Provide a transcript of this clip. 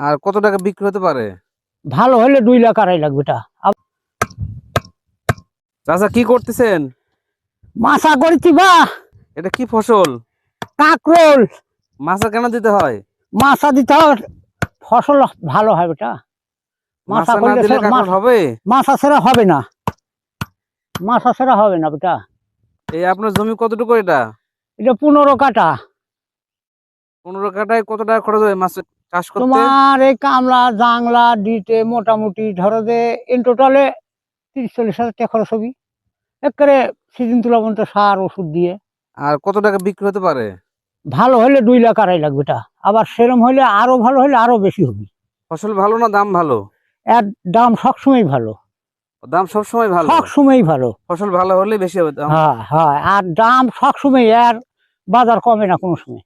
আর কত টাকা বিক্রি হতে পারে? ভালো হলে দুই লাখ আড়াই লাখ বেটা। চাচা কি করতেছেন? মাছা করেছি বা। এটা কি ফসল? কাকরোল। মাছা কেন দিতে হয়? মাছা দিতে হবে ফসল ভালো হয় বেটা। মাছা করলে হবে? মাছা ছাড়া হবে না। মাছা ছাড়া হবে না বেটা। এই আপনার জমি কতটুকু এটা? এটা পনেরো কাটা পনেরো কাটায় কত টাকা খরচ হয় মাছ চাষ করতে? তোমার এই কামলা জাংলা দিতে মোটামুটি ধরো যে ইন টোটালে তিরিশ চল্লিশ হাজার টাকা খরচ হবি। একেবারে সিজন তুলা পর্যন্ত সার ওষুধ দিয়ে। আর কত টাকা বিক্রি হতে পারে? ভালো হলে দুই লাখ আড়াই লাখ বেটা। আবার সেরম হলে আরও ভালো হলে আরও বেশি হবে। ফসল ভালো না দাম ভালো? এর দাম সবসময় ভালো। দাম সবসময় ভালো? সবসময় ভালো। ফসল ভালো হলে বেশি হবে হ্যাঁ হ্যাঁ আর দাম সবসময় এর বাজার কমে না কোনো সময়।